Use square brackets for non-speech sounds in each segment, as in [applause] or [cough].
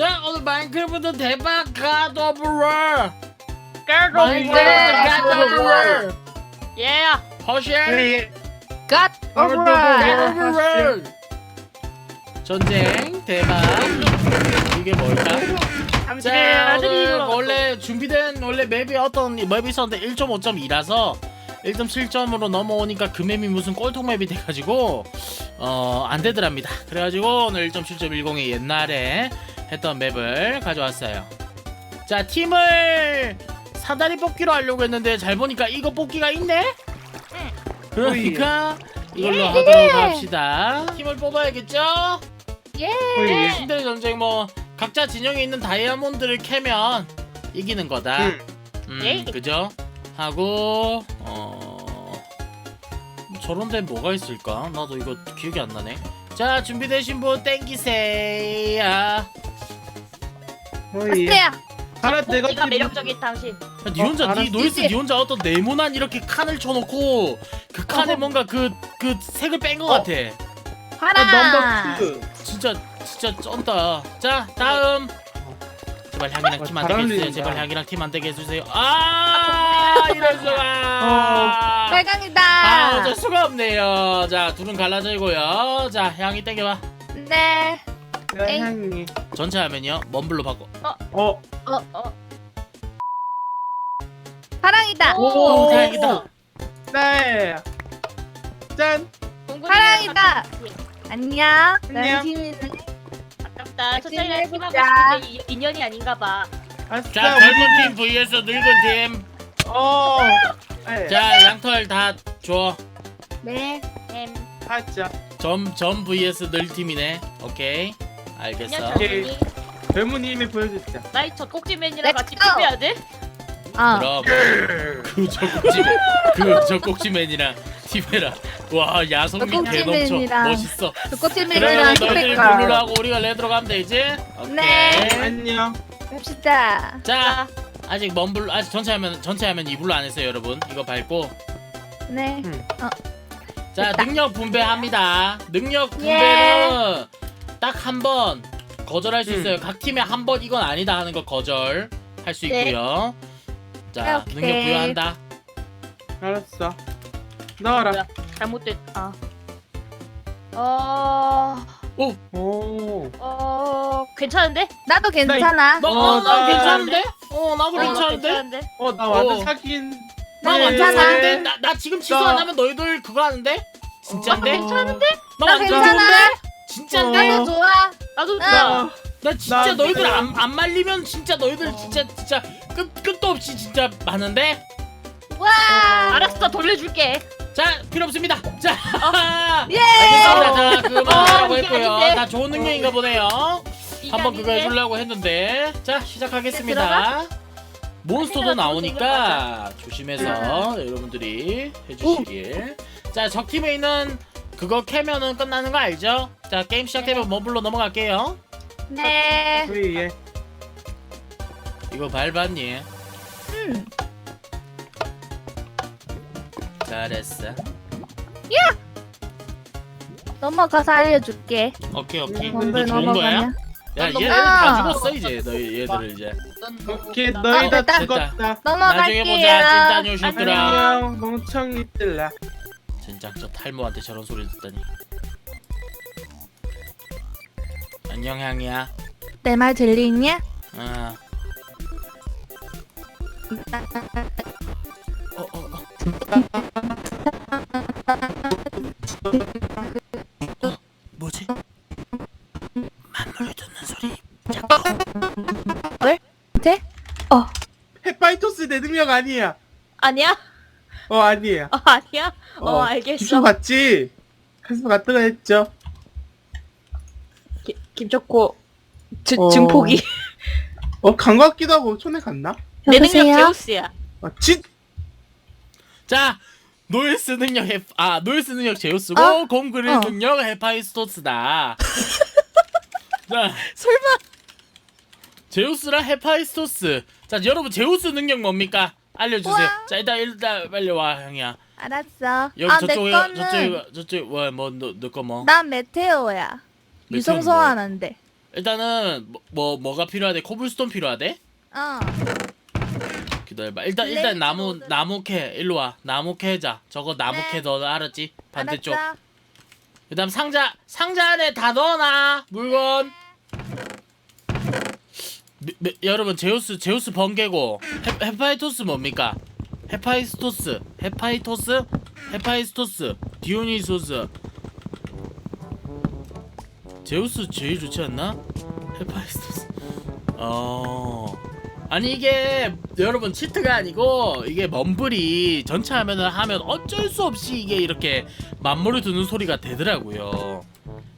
자 오늘 마인크래프트 대박 갓 오브 월갓 마인크래프트 갓 오브 월 예. 허쉘 갓갓 오브라 오브 월 전쟁 대박. 이게 뭘까? 자 오늘 원래 준비된 원래 맵이 어떤 맵이 있었는데 1.5.2라서 1.7점으로 넘어오니까 그 맵이 무슨 꼴통 맵이 돼가지고 어 안되더랍니다 그래가지고 오늘 1.7.10의 옛날에 했던 맵을 가져왔어요 자 팀을 사다리 뽑기로 하려고 했는데 잘 보니까 이거 뽑기가 있네? 그러니까 이걸로 하도록 합시다 팀을 뽑아야겠죠? 예 신들의 전쟁 뭐 각자 진영에 있는 다이아몬드를 캐면 이기는 거다. 응. 음, 예. 그죠? 하고 어 저런 데 뭐가 있을까? 나도 이거 기억이 안 나네. 자 준비되신 분 땡기세요. 호이. 아스테야 하나 내가 뽑기가 매력적인 당신. 야, 니 혼자 어, 니 알았어. 노이스 니 혼자 어떤 네모난 이렇게 칸을 쳐놓고 그 칸에 뭔가 그 그 색을 뺀 것 어. 같아. 아, 하나 넘버 투. 진짜 진짜 쩐다. 자 다음. 제발 향이랑 어, 팀 안 잘 되게 해주세요. 어울린다. 제발 향이랑 팀 안 되게 해주세요. 아 이럴 수가. 빨강이다 아 어쩔 수가 없네요. 자 둘은 갈라지고요. 자 향이 땡겨봐. 네 에이. 향이. 전체 화면이요. 먼블로 바꿔. 어. 어 어. 파랑이다 오, 다행이다. 네. 짠. 사랑이다. 안녕 안녕. 팀이네 아깝다. 차이랑 팀하고 해보자. 싶은데 이- 인연이 아닌가 봐. 아싸. 자 젊은 팀 vs 늙은 팀. 어. 네. 자 양털 다 줘. 네 햄. 하자. 점, 점 vs 늘 팀이네. 오케이. 알겠어. 힘을 보여주자. 나이 저 꼭지맨이랑 같이 Let's go. 뽑아야 돼? 어. 그럼 그저 꼭지맨 그저 꼭지맨이랑 팀해라. 와 야성미 저 개넘쳐. 꼭지맨이랑. 멋있어. 불꽃팀이랑 너희들 하고 우리가 레드로 가면 되지? 오케이. 네. 안녕. 갑시다 자 아직 먼 블루 아직 전체 화면 전체 화면 이 블루 안 했어요 여러분. 이거 밟고 네자 됐다. 능력 분배합니다. 능력 예. 분배는 딱 한 번 거절할 수 음. 있어요. 각 팀에 한 번 이건 아니다 하는 거 거절 할 수 네. 있고요. 자 오케이. 능력 부여한다. 알았어. 넣어라. 뭐야? 잘못됐. 아. 어. 오. 어. 괜찮은데? 나도 괜찮아 너, 어, 어, 나 나- 괜찮은데? 어 나도 어, 괜찮은데? 괜찮은데? 어, 나 완전 어. 사귄. 나나 완전 괜찮아. 좋은데? 나, 나 지금 취소 안 나- 하면 너희들 그거 하는데? 진짠데? 어. 괜찮은데? 나 나 완전 괜찮아. 좋은데? 진짠데? 어. 나도 좋아 나도 응. 좋아. 나 진짜 나- 너희들 안, 안 말리면 진짜 너희들 어. 진짜 진짜 끝, 끝도 없이 진짜 많은데? 와 알았어 돌려줄게. 자 필요 없습니다 자 [laughs] 예! 알겠습니다 자 그거만 어, 하라고 이게 했고요 아닌데. 다 좋은 능력인가 보네요 한번 그거? 해주려고 했는데. 자 시작하겠습니다. 몬스터도 생각나서 나오니까 조심해서 여러분들이 해주시길. 자 적팀에 있는 그거 캐면은 끝나는 거 알죠? 자 게임 시작되면 머블로 넘어갈게요. 네. 우리 얘. 이거 밟았니? 음. 잘했어. 넘어가서 알려줄게. 오케이 오케이. 먼저 너 좋은 거야? 넘어가면 야넌 얘들. 다 죽었어 이제 너희 얘들 이제 오케이, 너희 다 됐다. 죽었다. 나중에 넘어갈게요 보자 찐따 녀석들아 안녕, 멍청이들라. 진짜 저 탈모한테 저런 소리 듣다니 안녕 향이야 내 말 들리냐? 어. 어, 어, 어. 어, [laughs] 능력 아니야. 아니야? 어, 아니에요. 어 아니야? 어, 주소 알겠어. 봤지? 카스마 갔다가 했죠. 기- 김초코 주, 어. 증폭이 어, 간 것 같기도 하고, 손에 갔나? 내 능력 여보세요? 제우스야. 아, 진! 자 노일스 능력 해, 아 노일스 능력 제우스고 어? 곰그릴 어. 능력 헤파이스토스다 [laughs] 자 설마 제우스랑 헤파이스토스 자 여러분 제우스 능력 뭡니까? 알려주세요 우와. 자 일단 일단 빨리 와 형이야 알았어 여기 아 내 저쪽에 거는 저쪽 저쪽 뭐뭐너너거 뭐? 난 메테오야 유성 메테오는 소환한데 일단은 뭐, 뭐 뭐가 필요하대? 코블스톤 필요하대? 어. 기다려봐. 일단 일단 나무 로드. 나무 캐 일로 와. 나무 캐자. 저거 나무 네. 캐 너 알았지? 반대쪽. 알았어. 그다음 상자 상자 안에 다 넣어놔 물건. 미- 미- 여러분 제우스 제우스 번개고. 헤, 헤파이토스 뭡니까? 헤파이스토스 헤파이토스 헤파이스토스 디오니소스. 제우스 제일 좋지 않나? 헤파이스토스. 어. 아니 이게 여러분 치트가 아니고 이게 멈블이 전체 화면을 하면 어쩔 수 없이 이게 이렇게 만물을 두는 소리가 되더라고요.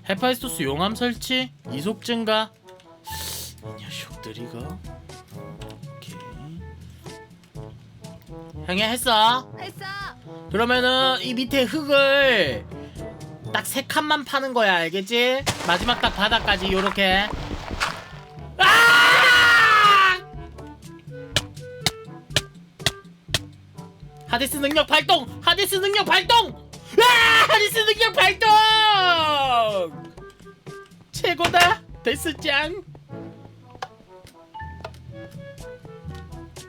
헤파이스토스 용암 설치 이속 증가 이 녀석들이가 오케이 형이 했어 했어. 그러면은 이 밑에 흙을 딱 세 칸만 파는 거야 알겠지? 마지막 딱 바닥까지 요렇게 아! 하데스 능력 발동! 하데스 능력 발동! 아! 하데스 능력 발동! 최고다! 데스짱!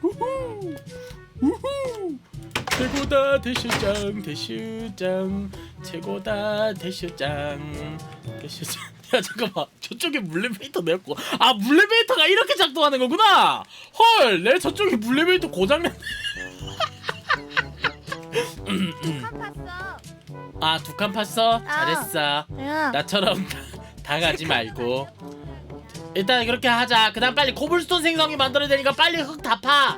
우후! 우후! 최고다 대슈짱 대슈짱 최고다 대슈짱 대슈짱 [laughs] 야 잠깐만 저쪽에 물레베이터 내었고 아 물레베이터가 이렇게 작동하는 거구나 헐 내 저쪽에 물레베이터 고장났네 칸 팠어. 아두 칸 팠어? 잘했어 야. 나처럼 [laughs] 다 가지 말고 일단 그렇게 하자. 그 다음 빨리 코블스톤 생성기 만들어야 되니까 빨리 흙 다 파.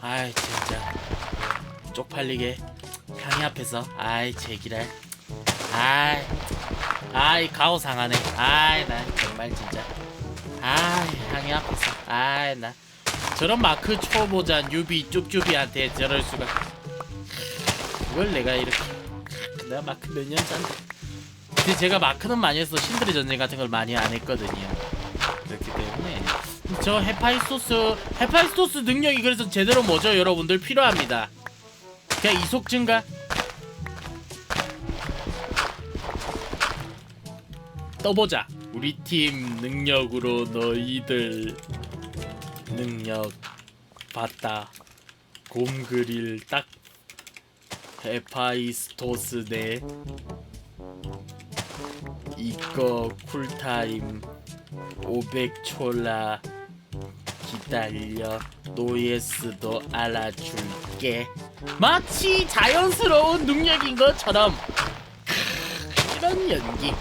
아이 진짜. 쪽팔리게. 향이 앞에서. 아이 제기랄. 아이. 아이 가오 상하네. 아이 나 정말 진짜. 아이 향이 앞에서. 아이 나. 저런 마크 초보자 뉴비 쭈쭈비한테 저럴 수가. 이걸 내가 이렇게. 내가 마크 몇 년 짠데 근데 제가 마크는 많이 했어 신들의 전쟁 같은 걸 많이 안 했거든요. 그렇기 때문에. 저 헤파이스토스 헤파이스토스 능력이 그래서 제대로 뭐죠? 여러분들 필요합니다. 그냥 이속 증가. 떠보자. 우리 팀 능력으로 너희들 능력 봤다. 곰 그릴 딱. 헤파이스토스 네 이거 쿨타임 500초라 기다려. 노예스도 알아줄게. 마치 자연스러운 능력인 것처럼. 크, 이런 연기.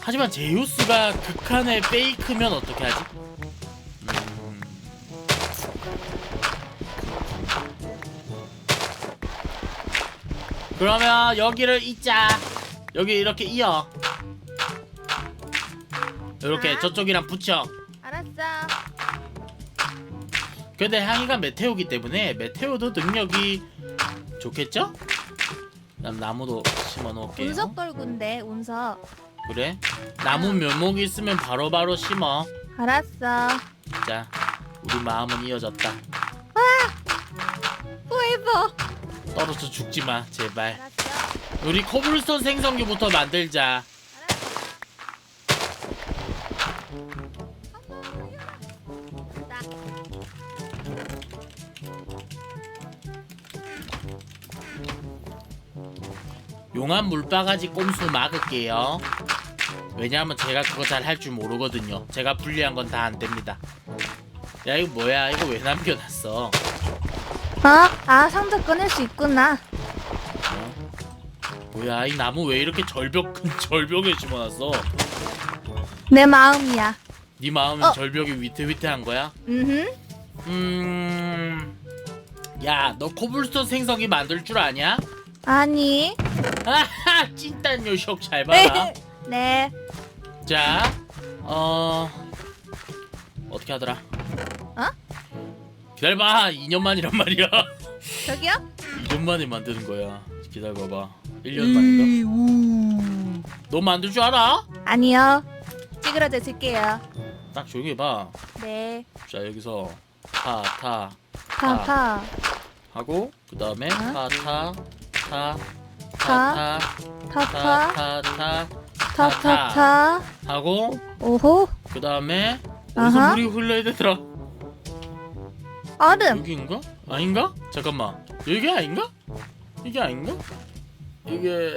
하지만 제우스가 극한의 페이크면 어떻게 하지? 그러면 여기를 잇자 여기 이렇게 이어 이렇게 아. 저쪽이랑 붙여 알았어. 근데 향이가 메테오기 때문에 메테오도 능력이 좋겠죠? 그다음 나무도 심어 놓을게요 운석 떨군데 운석. 그래? 나무 묘목이 있으면 바로바로 심어 알았어. 자 우리 마음은 이어졌다 포에버. 떨어져 죽지 마 제발. 알았어. 우리 코블스톤 생성기부터 만들자. 용암 물바가지 꼼수 막을게요. 왜냐하면 제가 그거 잘 할 줄 모르거든요. 제가 불리한 건 다 안 됩니다. 야 이거 뭐야? 이거 왜 남겨놨어 어? 아 상자 꺼낼 수 있구나. 어? 뭐야 이 나무 왜 이렇게 절벽 [laughs] 절벽에 심어놨어 내 마음이야. 네 마음은 어. 절벽이 위태위태한 거야? 음. 음... 야, 너 코블스톤 생성기 만들 줄 아냐? 아니. [laughs] 아하, 찐딴 녀석 잘 봐라. [laughs] 네. 자, 어... 어떻게 하더라? 어? 기다려봐, 2년 만이란 말이야. 저기요? 2년 만에 만드는 거야. 기다려봐봐. 1년 만인가? 너 만들 줄 알아? 아니요. 찌그러져 줄게요. 딱 조용히 해봐. 네. 자, 여기서 타, 타 파 파. 하고 그 다음에 어? 타, 타, 타, 타, 타타 타, 타, 타 타 타 하고 오호 그 다음에 어디서 아하. 물이 흘러야 되더라? 얼음 여기인가? 아닌가? 잠깐만. 여기 아닌가? 이게 아닌가? 이게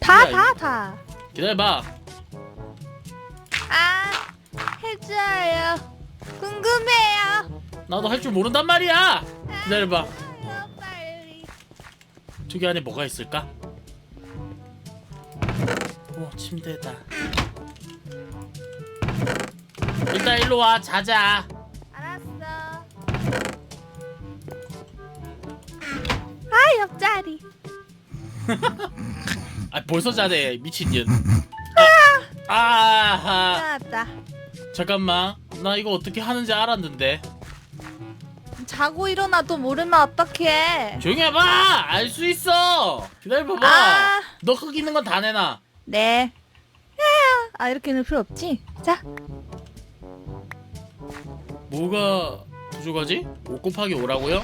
타타타 기다려봐. 아 해줘요. 궁금해요. 나도 할 줄 모른단 말이야. 기다려봐. 어, 빨리. 저기 안에 뭐가 있을까? 오 침대다. 일단 일로 와. 자자 아 옆자리. [laughs] 아 벌써 자네 미친년. [laughs] 아, 아하. 나왔다. 잠깐만 나 이거 어떻게 하는지 알았는데. 자고 일어나도 모르면 어떡해. 조용히 해봐! 알 수 있어! 기다려봐봐. 아. 너 거기 있는 건 다 내놔. 네. 아 이렇게 는 필요 없지? 자. 뭐가 부족하지? 5 곱하기 5라고요?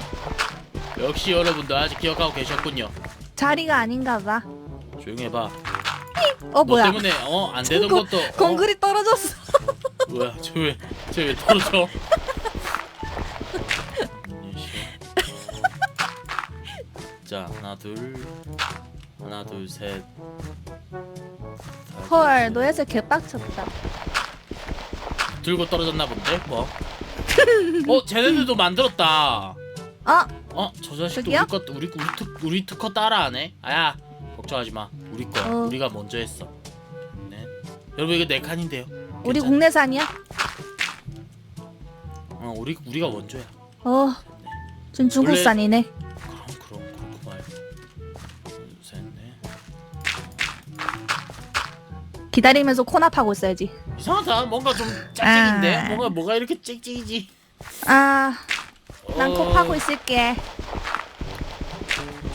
역시 여러분들 아직 기억하고 계셨군요. 자리가 아닌가 봐어 조용히 해봐. 어, 너 뭐야? 때문에 어 안 되던 거- 것도 어? 공글이 떨어졌어. [laughs] 뭐야? 쟤왜쟤왜 떨어져? [laughs] 자 하나 둘. 하나 둘셋. 헐 노예새 개빡쳤다. 들고 떨어졌나 본데? 뭐? 어, 쟤네들도 만들었다. 어 어, 저 자식도 저기요? 우리 거 우리 우리 특 우리 특허 따라하네. 아야, 걱정하지 마. 우리 거 어. 우리가 먼저 했어. 네. 여러분 이거 네 칸인데요. 우리 괜찮- 국내산이야? 어, 우리 우리가 먼저야. 어, 전 중국산이네. 그럼 그럼. 둘, 셋, 넷. 기다리면서 코납하고 있어야지. 이상하다. 뭔가 좀 짝짝인데. 아. 뭔가 뭐가 이렇게 찍찍이지. 아, 난 어, kop하고 있을게.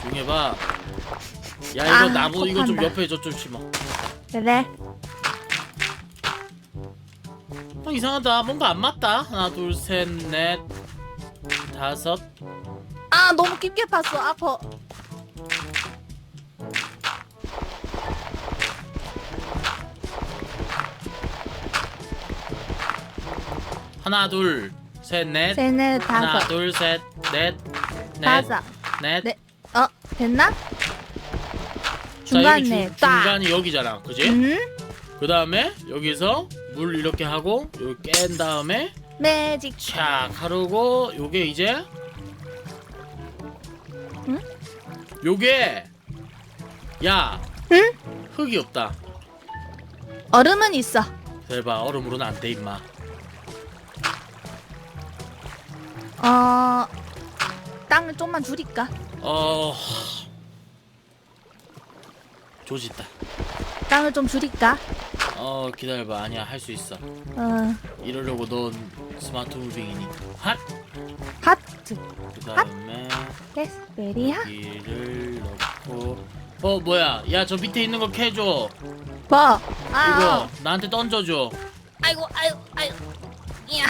조용히 해봐. 야 이거 아, 나무 이거 좀. 옆에 저좀 심어. 그래. 어, 이상하다. 뭔가 안 맞다. 하나, 둘, 셋, 넷, 다섯. 아, 너무 깊게 팠어. 아파. 하나, 둘, 셋, 넷. 셋넷 하나, 다섯. 둘, 셋, 넷, 넷, 다섯. 넷. 네. 어, 됐나? 자, 여기 중간에 딱. 중간이 여기잖아. 그지? 음? 그 다음에 여기서 물 이렇게 하고 여기 깬 다음에 매직. 착 하르고 요게 이제 응? 요게 야 응? 흙이 없다 얼음은 있어. 대박 얼음으로는 안 돼 임마 어, 땅을 좀만 줄일까? 어 조짓다 땅을 좀 줄일까? 어 기다려봐 아니야 할 수 있어 어, 이러려고 넌 스마트 무빙이니 핫! 하트. 그 다음에 레스베리아. 여기를 넣고 어 뭐야 야 저 밑에 있는 거 캐줘 뭐? 아, 이거 어. 나한테 던져줘 아이고, 아이고, 아이고. 이야.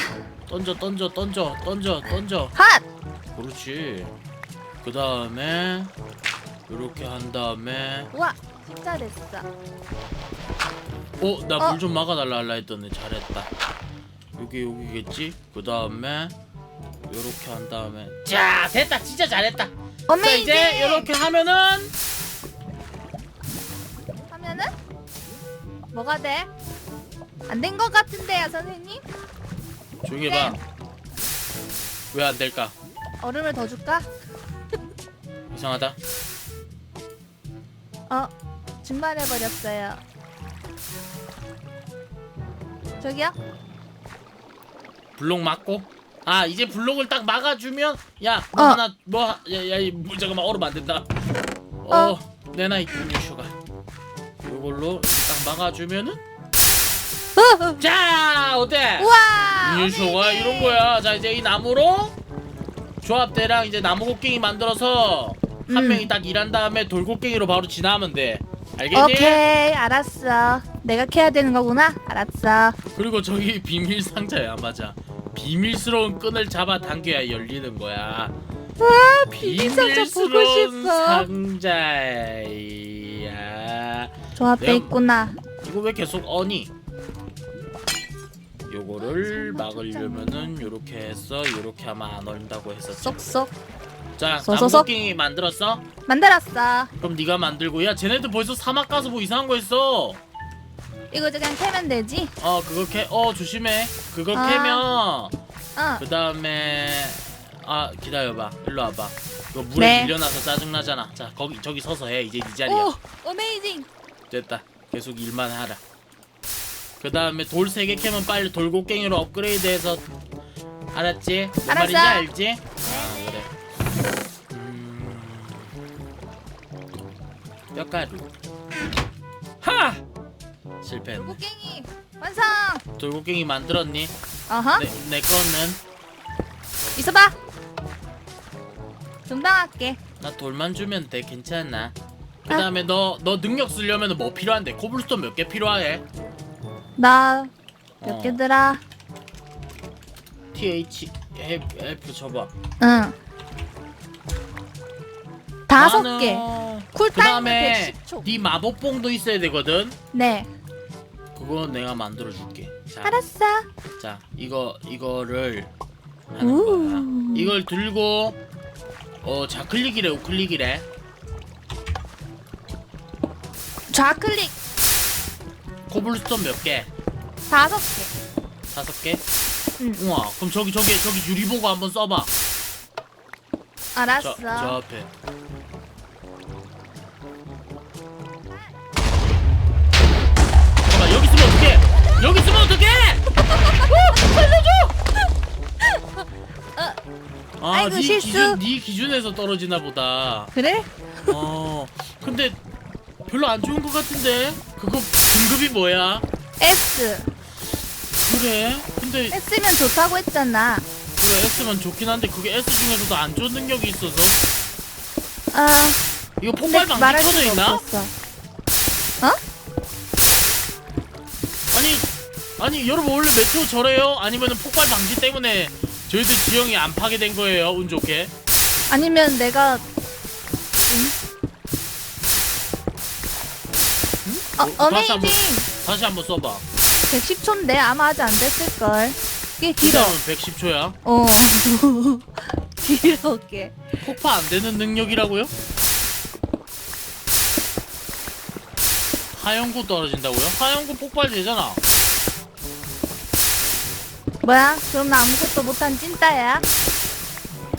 던져 던져 던져 던져 던져 핫! 그렇지 그 다음에 이렇게 한 다음에 우와, 진짜 됐어. 어나 어? 물좀 막아달라 할라 했더니 잘했다 여기 여기겠지 그 다음에 요렇게 한 다음에 자 됐다 진짜 잘했다 자 어메이징! 이제 이렇게 하면은 하면은 뭐가 돼? 안 된 것 같은데요, 선생님? 조용히 해봐 왜 안 될까 얼음을 더 줄까? 이상하다 어, 증발해 버렸어요. 저기요? 블록 막고 아 이제 블록을 딱 막아주면 야뭐 어. 하나 뭐야야물 잠깐만 얼음 안 된다 어, 내나 있군요 슈가 요걸로 이렇게 딱 막아주면은 자 어때 우와! 어메이징! 이런 거야 자 이제 이 나무로 조합대랑 이제 나무 곡괭이 만들어서 한 음. 명이 딱 일한 다음에 돌 곡괭이로 바로 지나면 돼 알겠니? 오케이, 알았어. 내가 캐야 되는 거구나? 알았어. 그리고 저기 비밀 상자야 맞아 비밀스러운 끈을 잡아 당겨야 열리는 거야 아, 비밀 상자 보고 비밀스러운 싶어. 저 앞에 내가- 있구나. 이거 왜 계속 어니? 요거를 막으려면은 요렇게 해서 요렇게 하면 안 얼린다고 했었죠. 쏙쏙 자, 쏙쏙쏙. 나무도끼 만들었어? 만들었어. 그럼 네가 만들고 야, 쟤네들 벌써 사막 가서 뭐 이상한 거 했어. 이거 이제 그냥 캐면 되지? 어, 그거 캐, 어 조심해. 그거 아. 캐면 어. 그 다음에 아 기다려봐. 일로 와봐. 이거 물에 네. 밀려나서 짜증 나잖아. 자, 거기 저기 서서 해. 이제 네 자리야. 오, 어메이징. 됐다. 계속 일만 하라. 그 다음에 돌세개 캐면 빨리 돌고갱이로 업그레이드해서 알았지? 뭔 알았어. 말인지 알지? 아 그래. 음... 뼈가루. 하! 실패했네. 돌고갱이 완성. 돌고갱이 만들었니? 어허. 내, 내 거는 있어봐. 금방 할게. 나 돌만 주면 돼 괜찮아. 그 다음에 너 너 능력 쓰려면 뭐 필요한데? 코블스톤 몇 개 필요해? 나 몇 어. 개더라? TH F, F 쳐봐. 응. 다섯 나는 개. 그 다음에 쿨타임은 110초. 네 마법봉도 있어야 되거든. 네. 그거 내가 만들어 줄게. 자, 알았어. 자 이거 이거를 하는 거야. 우. 이걸 들고 어 좌클릭이래 우클릭이래. 좌클릭 코블스톤 몇 개? 다섯 개. 다섯 개? 응. 우와 그럼 저기 저기 저기 유리보고 한번 써봐. 알았어. 저, 저 앞에. 잠깐 여기 있으면 어떡해? 여기 있으면 어떡해? [laughs] 아, 아이고, 네 실수. 기준, 네 기준에서 떨어지나 보다. 그래? 어, 근데 별로 안 좋은 것 같은데? 그거 등급이 뭐야? S. 그래? 근데 S면 좋다고 했잖아. 그래 S면 좋긴 한데 그게 S 중에서도 안 좋은 능력이 있어서 아, 이거 근데 폭발 방지 말할 켜져 수가 있나? 없었어. 아니 아니 여러분 원래 메테오 저래요? 아니면은 폭발 방지 때문에 저희들 지형이 안 파괴된 거예요 운 좋게? 아니면 내가 어, 어, 다시 어메이징. 다시 한번 써봐. 110초인데 아마 아직 안 됐을걸. 꽤 길어. 그다음은 110초야? 어. [laughs] 길어 꽤 폭파 안 되는 능력이라고요? 하연구 떨어진다고요? 하연구 폭발 되잖아. 뭐야? 그럼 나 아무것도 못한 찐따야?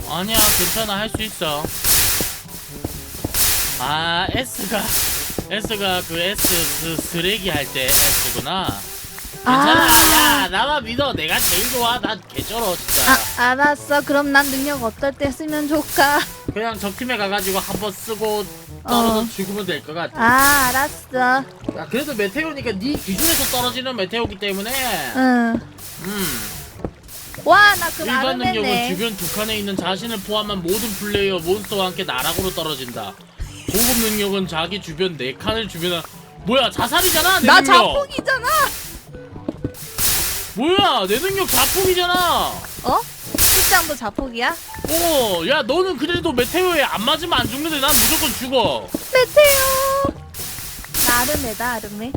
아니야 괜찮아. 할 수 있어. 아 S가 S가 그 S 그 쓰레기 할 때 S구나. 괜찮아. 아. 야 나만 믿어. 내가 제일 좋아. 난 개쩔어 진짜. 아 알았어. 그럼 난 능력 어떨 때 쓰면 좋을까? 그냥 적 팀에 가가지고 한 번 쓰고 떨어져 어. 죽으면 될 것 같아. 아 알았어. 야, 그래도 메테오니까 네 기준에서 떨어지는 메테오기 때문에. 응와나 음 그럼 일반 능력은 아르메네. 주변 두 칸에 있는 자신을 포함한 모든 플레이어 몬스터와 함께 나락으로 떨어진다 고급 능력은 자기 주변 네 칸을 주변한 뭐야 자살이잖아 내 나 능력. 자폭이잖아. 뭐야 내 능력 자폭이잖아. 어? 출장도 자폭이야? 어, 야 너는 그래도 메테오에 안 맞으면 안 죽는데 난 무조건 죽어. 메테오. 나 아르메다 아르메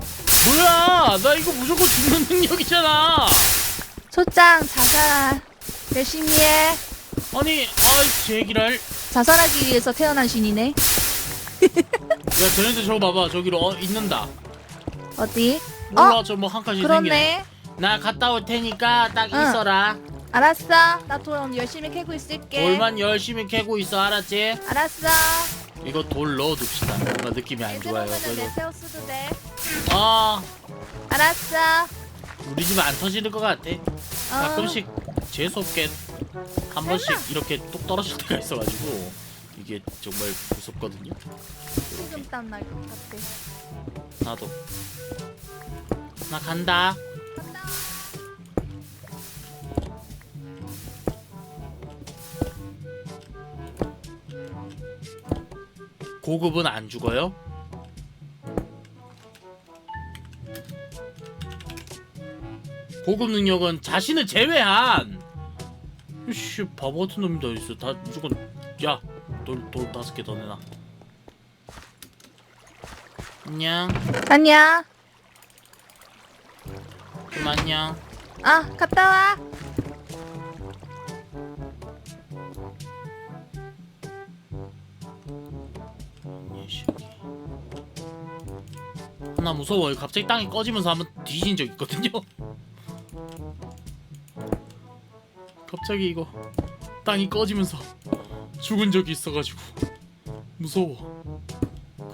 뭐야 나 이거 무조건 죽는 [laughs] 능력이잖아. 초장 자살. 열심히 해. 아니 아이 제기랄 자살하기 위해서 태어난 신이네 야 쟤네들 저거 봐봐. 저기로 어 있는다. 어디? 몰라 저뭐 한 칸씩 생기네. 그렇네. 나 갔다 올 테니까 딱 응. 있어라. 알았어. 나돈 열심히 캐고 있을게. 돌만 열심히 캐고 있어. 알았지? 알았어. 이거 돌 넣어둡시다. 뭔가 느낌이 안 좋아요. 메테오 쓰도. 돼. 아 알았어. 우리 집 안 터지는 것 같아. 어. 가끔씩 재수없게 한 번씩 이렇게 뚝 떨어질 때가 있어가지고 이게 정말 무섭거든요? 식은땀 날 것 같아. 나도. 나 간다. 간다 고급은 안 죽어요? 고급 능력은 자신을 제외한. 씨 바보 같은 놈이 다 있어. 다 무조건 야 돌돌 다섯 개 더 내놔 안녕. 아니야. 좀 안녕. 아, 갔다 와. 이 새끼. 나 무서워요. 갑자기 땅이 꺼지면서 한번 뒤진 적 있거든요. [laughs] 갑자기 이거 땅이 꺼지면서 죽은 적이 있어가지고 무서워.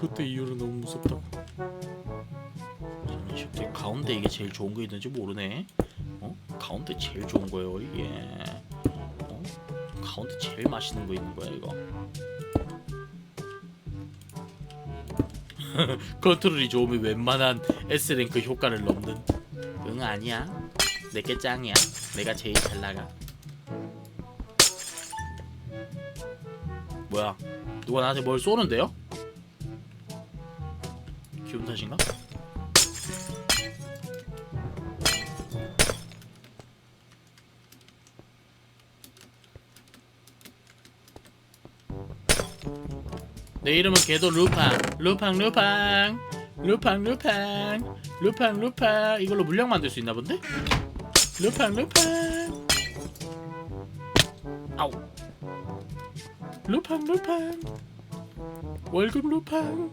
그때 이후로 너무 무섭다고. 저는 실제 가운데 이게 제일 좋은 거 있는지 모르네. 어? 가운데 제일 좋은 거예요 이게. 어? 가운데 제일 맛있는 거 있는 거야 이거. [laughs] 컨트롤이 좋으면 웬만한 S랭크 효과를 넘는 응 아니야 내게 짱이야 내가 제일 잘 나가 뭐야? 누가 나한테 뭘 쏘는데요? 기분 탓인가? 내 이름은 걔도 루팡. 루팡 루팡. 루팡 루팡. 루팡 루팡. 이걸로 물량 만들 수 있나 본데? 루팡 루팡. 아우 루팡 루팡 월급 루팡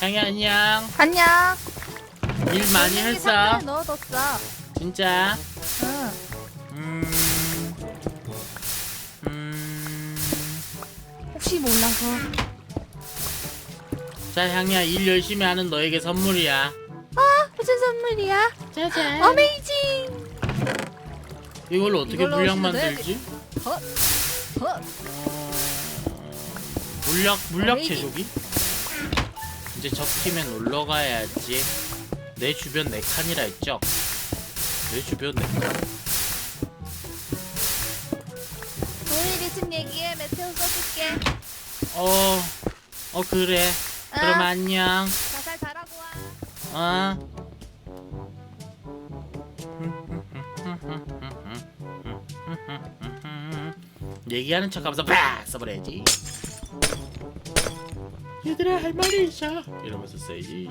향이 안녕 안녕. 일 많이 선생님이 했어 상자에 넣어뒀어. 진짜 응. 음... 음... 혹시 몰라서. 자 향이야 일 열심히 하는 너에게 선물이야 무슨 선물이야? 짜잔 어메이징. 이걸로 어떻게 이걸로 하시면 만들지? 어? 어... 물약 물약. 제조기? 이제 저 팀에 놀러 가야지. 내 주변 네 칸이라 했죠? 내 주변 네 칸. 도일이 집 얘기해. 메테오 써줄게. 어, 어 그래. 그럼 아, 안녕. 자살 잘하고 와. 어. 얘기하는 척하면서 팍 써버려야지. 얘들아 할 말이 있어. 이러면서 써야지.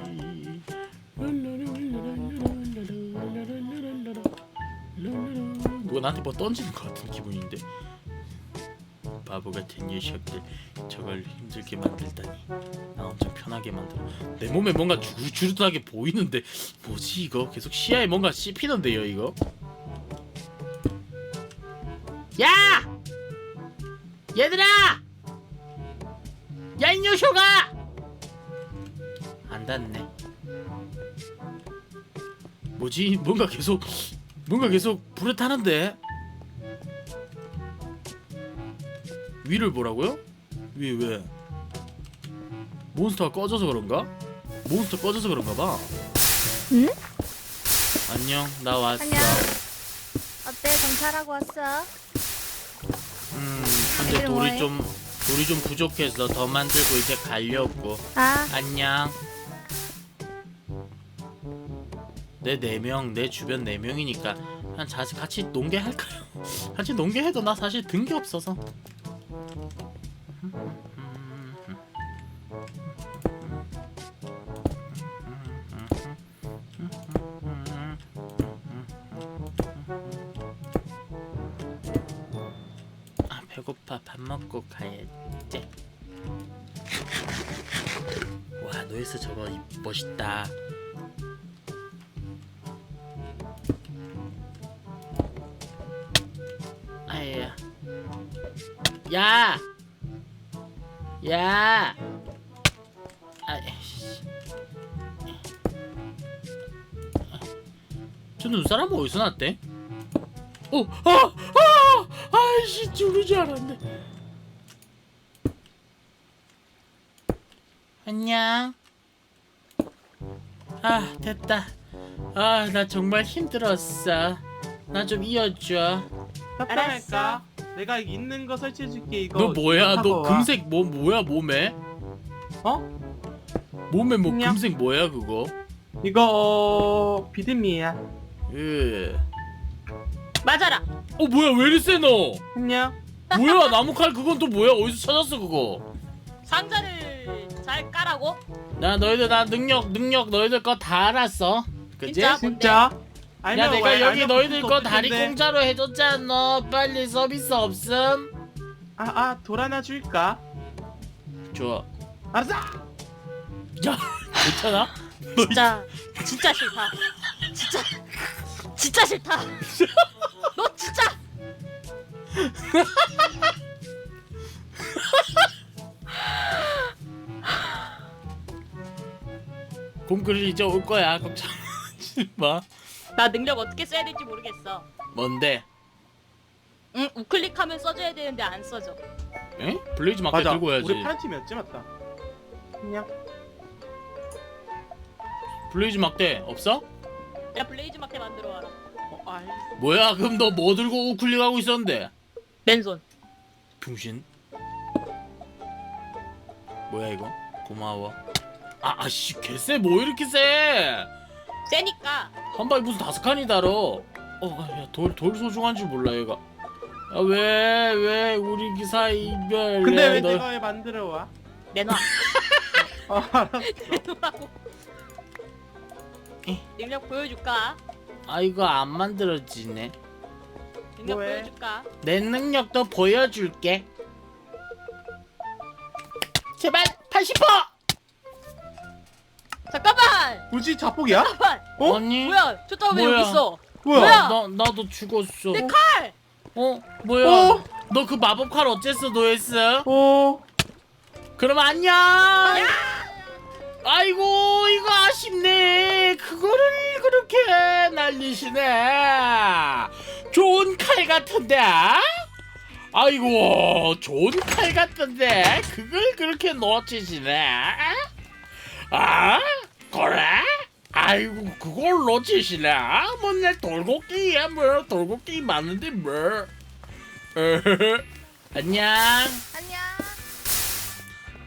누가 나한테 뭐 던지는 것 같은 기분인데. 바보 같은 녀석들 저걸 힘들게 만들다니 나 엄청 편하게 만들어 내 몸에 뭔가 주르주르하게 보이는데 뭐지 이거 계속 시야에 뭔가 씹히는데요 이거 야 얘들아 야 이 녀석아 안 닿네 뭐지 뭔가 계속 뭔가 계속 불에 타는데 위를 보라고요? 위 왜? 몬스터가 꺼져서 그런가? 몬스터 꺼져서 그런가 봐. 응? 안녕, 나 왔어. 안녕. 어때? 정찰하고 왔어? 음, 근데 돌이 뭐해? 좀 돌이 좀 부족해서 더 만들고 이제 가려고. 아, 안녕. 내 네 명, 내 주변 네 명이니까 그냥 자주 같이 농계 할까요? [laughs] 같이 농계 해도 나 사실 든 게 없어서. 배고파 밥 먹고 가야지. 와 노이스 저거 이- 멋있다. 아야. 야. 야. 아이씨. 저 눈사람 어디서 났대? 어, 아, 아, 아이씨 죽을 줄 알았네. 안녕. 아, 됐다. 아, 나 정말 힘들었어. 나 좀 이어줘. 답답할까? 내가 있는 거 설치해줄게 이거 너 뭐야? 너 와. 금색 뭐 뭐야 몸에? 어? 몸에 뭐 그냥- 금색 뭐야 그거? 이거 어... 비듬이야 예. 맞아라. 어 뭐야 왜 이리 세 너? 안녕 뭐야 나무칼 그건 또 뭐야 어디서 찾았어 그거? 상자를 잘 까라고? 나 너희들 나 능력 능력 너희들 거 다 알았어. 그지? 진짜? 진짜? 야 알면 내가 왜, 여기 알면 너희들 거 다리 텐데. 공짜로 해줬잖아. 빨리 서비스 없음? 아, 아, 돌 하나 줄까? 좋아. 알았어! 야 [laughs] 괜찮아? 진짜 진짜 싫다. 진짜 진짜 싫다. 너 진짜 곰그리 이제 올 거야. 걱정하지 마. 나 능력 어떻게 써야 될지 모르겠어. 뭔데? 응 우클릭하면 써줘야 되는데 안 써져. 에? 블레이즈 마켓 맞아. 들고 해야지. 우리 파란 팀이었지, 맞다. 그냥 블레이즈 막대 없어? 야 블레이즈 마켓 만들어 와라. 어, 아이. 뭐야? 그럼 너 뭐 들고 우클릭 하고 있었는데? 맨손. 병신. 뭐야 이거? 고마워. 아, 아씨 개쎄 뭐 이렇게 쎄? 세니까 한 방에 무슨 다섯 칸이 달어. 어, 야, 돌, 돌 소중한 줄 몰라, 얘가. 야, 왜, 왜, 우리 기사 이별. 근데 왜 너... 내가 왜 만들어 와? 내놔. 어, 알았어. [laughs] 내놓으라고. 에. 능력 보여줄까? 아, 이거 안 만들어지네. 능력 뭐해? 보여줄까? 내 능력도 보여줄게. 제발, 80%! 잠깐만. 굳이 자폭이야? 잠깐만. 어? 아니, 뭐야? 저따 왜 뭐야? 여기 있어? 뭐야? 뭐야? 나, 나도 죽었어. 내 칼. 어? 뭐야? 어? 너 그 마법 칼 어쨌어, 노에스? 어? 그럼 안녕! 아이고, 이거 아쉽네. 그거를 그렇게 날리시네. 좋은 칼 같은데? 아이고, 좋은 칼 같은데? 그걸 그렇게 놓치시네? 아? 그래? 아이고, 그걸 놓치시네? 뭐내 돌고기야, 뭐. 돌고기 많은데, 뭐. [laughs] 안녕. 안녕.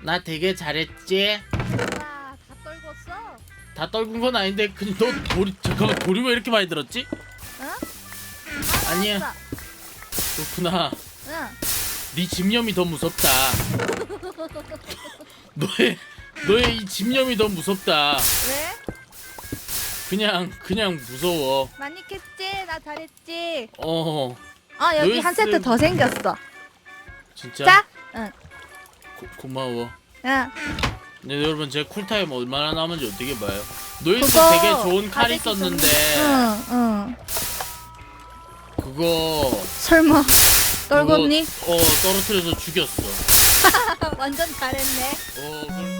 나 되게 잘했지? 와, 다 떨군 건 아닌데 근데 너 돌이 잠깐만 돌이 왜 이렇게 많이 들었지? 응? 아니야. 그렇구나 응. 네 집념이 더 무섭다 너의 너의 이 집념이 더 무섭다 왜? 그냥 그냥 무서워 많이 캤지? 나 잘했지? 어 어, 여기. 한 세트 더 생겼어. 진짜 자? 응. 고, 고마워 응. 네 여러분 제 쿨타임 얼마나 남은지 어떻게 봐요 노이스 그거 되게 좋은 칼 가지고 있었는데 응, 응. 그거 설마. 떨궜니? 그거, 어 떨어뜨려서 죽였어 [laughs] 완전 잘했네. 어 그럼